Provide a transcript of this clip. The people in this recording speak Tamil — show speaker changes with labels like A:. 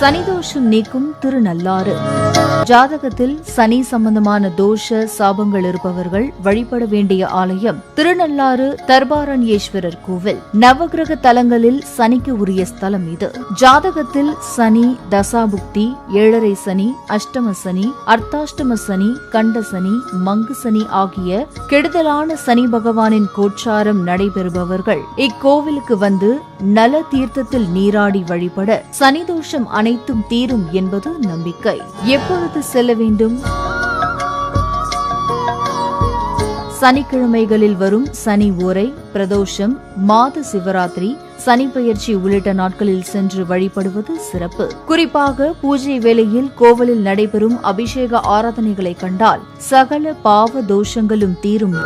A: சனிதோஷம் நீக்கும் திருநள்ளாறு. ஜாதகத்தில் சனி சம்பந்தமான தோஷ சாபங்கள் இருப்பவர்கள் வழிபட வேண்டிய ஆலயம் திருநள்ளாறு தர்பாரண்யேஸ்வரர் கோவில். நவகிரக தலங்களில் சனிக்கு உரிய ஸ்தலம் இது. ஜாதகத்தில் சனி தசாபுக்தி ஏழரை சனி அஷ்டம சனி அர்த்தாஷ்டம சனி கண்ட சனி மங்கு சனி ஆகிய கெடுதலான சனி பகவானின் கோச்சாரம் நடைபெறுபவர்கள் இக்கோவிலுக்கு வந்து நல தீர்த்தத்தில் நீராடி வழிபட சனிதோஷம் அனைத்தும் தீரும் என்பது நம்பிக்கை. எப்பொழுது செல்ல வேண்டும். சனிக்கிழமைகளில் வரும் சனி ஓரை பிரதோஷம் மாத சிவராத்திரி சனி பெயர்ச்சி உள்ளிட்ட நாட்களில் சென்று வழிபடுவது சிறப்பு. குறிப்பாக பூஜை வேளையில் கோவிலில் நடைபெறும் அபிஷேக ஆராதனைகளை கண்டால் சகல பாவ தோஷங்களும் தீரும்.